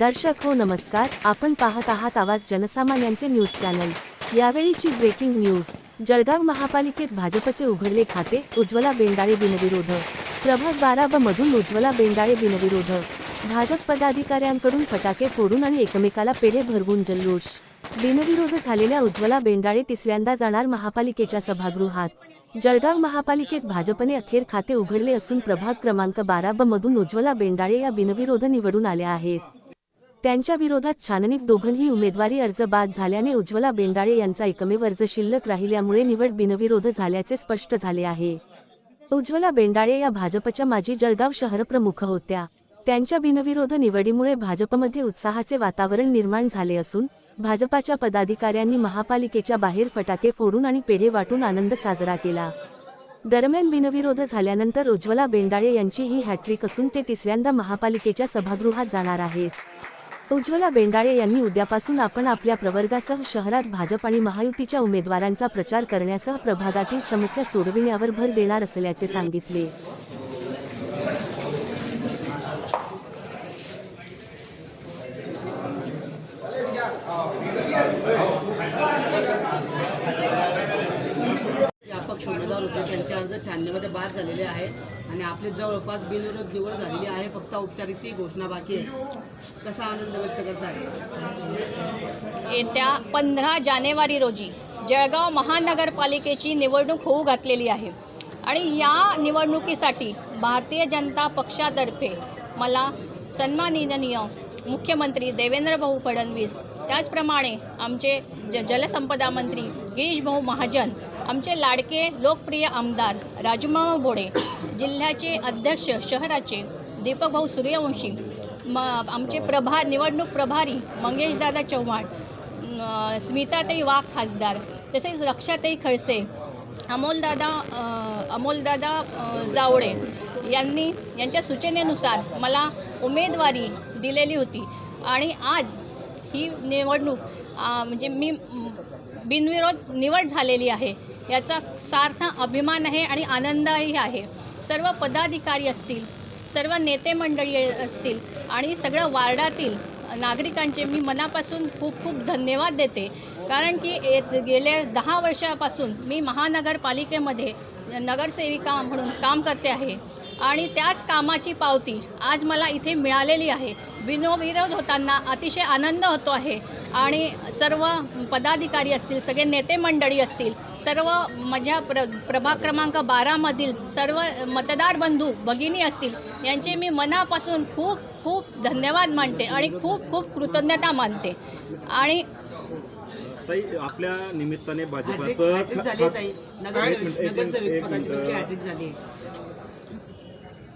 दर्शक हो नमस्कार. आपण पाहत आहात आवाज जनसामान्यांचे न्यूज चॅनल. यावेळीची ब्रेकिंग न्यूज. जळगाव महापालिकेत भाजपचे उघडले खाते उज्ज्वला बेंडाळे बिनविरोध. प्रभाग बारा ब मधून उज्ज्वला बेंडाळे बिनविरोध. भाजप पदाधिकाऱ्यांकडून फटाके फोडून आणि एकमेकाला पेढे भरवून जल्लोष. बिनविरोध झालेल्या उज्ज्वला बेंडाळे तिसऱ्यांदा जाणार महापालिकेच्या सभागृहात. जळगाव महापालिकेत भाजपने अखेर खाते उघडले असून प्रभाग क्रमांक बारा ब मधून उज्ज्वला बेंडाळे या बिनविरोध निवडून आल्या आहेत. त्यांच्या विरोधात छाननीत दोघंही उमेदवारी अर्ज बाद झाल्याने उज्ज्वला बेंडाळे यांचा एकमेव अर्ज शिल्लक राहिल्यामुळे निवड बिनविरोध झाल्याचे स्पष्ट झाले आहे. उज्ज्वला बेंडाळे या भाजपच्या माजी जळगाव शहर प्रमुख होत्या. त्यांच्या बिनविरोध निवडीमुळे भाजपमध्ये उत्साहाचे वातावरण निर्माण झाले असून भाजपाच्या पदाधिकाऱ्यांनी महापालिकेच्या बाहेर फटाके फोडून आणि पेढे वाटून आनंद साजरा केला. दरम्यान बिनविरोध झाल्यानंतर उज्ज्वला बेंडाळे यांची ही हॅट्रिक असून ते तिसऱ्यांदा महापालिकेच्या सभागृहात जाणार आहेत. उज्ज्वला बेंडाळे यांनी उद्यापासून आपण आपल्या प्रवर्गासह शहरात भाजप आणि महायुतीच्या उमेदवारांचा प्रचार करण्यासह प्रभागातील समस्या सोडविण्यावर भर देणार असल्याचे सांगितले. अपक्ष उमेदवार होते त्यांचे अर्ज छाननीमध्ये बाद झालेले आहे आणि आपले जवळपास बिनविरोध निवड झालेली आहे. फक्त औपचारिक ती घोषणा बाकी आहे. कसा आनंद व्यक्त करताय? येत्या पंधरा जानेवारी रोजी जळगाव महानगरपालिकेची निवडणूक होऊ घातलेली आहे. आणि या निवडणुकीसाठी भारतीय जनता पक्षातर्फे मला सन्माननीय मुख्यमंत्री देवेंद्र भाऊ फडणवीस. त्याचप्रमाणे आमचे ज जलसंपदा मंत्री गिरीश भाऊ महाजन आमचे लाडके लोकप्रिय आमदार राजूमामा बोडे जिल्ह्याचे अध्यक्ष शहराचे दीपक भाऊ सूर्यवंशी म आमचे प्रभार निवडणूक प्रभारी मंगेशदादा चव्हाण स्मिताताई वाघ खासदार तसेच रक्षाताई खडसे अमोलदादा अमोलदादा जावळे यांनी यांच्या सूचनेनुसार मला उमेदवारी दिलेली होती. आणि आज ही निवडणूक म्हणजे मी बिनविरोध निवड झालेली आहे. याचा सार्थ अभिमान आहे आणि आनंदही आहे. सर्व पदाधिकारी असतील सर्व नेते मंडळी असतील आणि सगळ्या वार्डातील नागरिकांचे मी मनापासून खूप खूप धन्यवाद देते. कारण की येत दहा वर्षापासून मी महानगरपालिकेमध्ये नगरसेविका म्हणून काम करते आहे. आणि त्याच कामाची पावती आज मला इथे मिळालेली आहे. बिनविरोध होताना अतिशय आनंद होतो आहे. आणि सर्व पदाधिकारी असतील सगळे नेते मंडळी असतील सर्व माझ्या प्र प्रभाग क्रमांक बारामधील सर्व मतदार बंधू भगिनी असतील यांचे मी मनापासून खूप खूप धन्यवाद मानते आणि खूप खूप कृतज्ञता मानते. आणि ताई आपल्या निमित्ताने भाजपाचं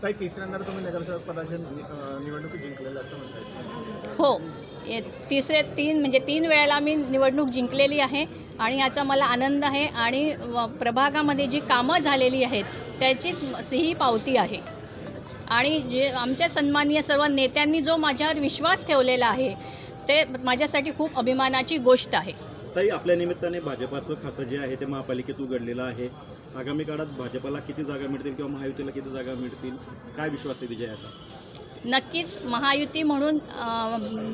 काही तिसऱ्यांदा तुम्ही नगरसेवक पदाचे निवडणुकीत जिंकलेलं असं म्हणताय हो. ये तिसरे तीन म्हणजे तीन वेळेला मी निवडणूक जिंकलेली आहे आणि याचा मला आनंद आहे आणि व- प्रभागामध्ये जी कामं झालेली आहेत त्याचीच ही पावती आहे. आणि जे आमच्या सन्माननीय सर्व नेत्यांनी जो माझ्यावर विश्वास ठेवलेला आहे ते माझ्यासाठी खूप अभिमानाची गोष्ट आहे. ताई आपल्या निमित्ताने भाजपाचं खातं जे आहे ते महापालिकेत उघडलेलं आहे. आगामी काळात भाजपाला किती जागा मिळतील किंवा महायुतीला किती जागा मिळतील? काय विश्वास आहे विजयाचा? नक्कीच महायुती म्हणून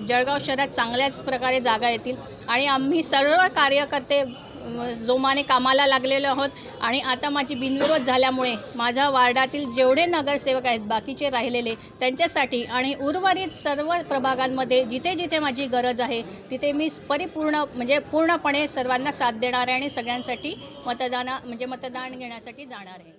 जळगाव शहरात चांगल्याच प्रकारे जागा येतील. आणि आम्ही सर्व कार्यकर्ते जोमाने कामाला लागलेलो आहोत आणि आता माझी बिनविरोध झाल्यामुळे माझ्या वार्डातील जेवढे नगरसेवक आहेत बाकीचे राहिलेले त्यांच्यासाठी आणि उर्वरित सर्व प्रभागांमध्ये जिथे जिथे माझी गरज आहे तिथे मी परिपूर्ण म्हणजे पूर्णपणे सर्वांना साथ देणार आहे आणि सगळ्यांसाठी मतदाना म्हणजे मतदान घेण्यासाठी जाणार आहे.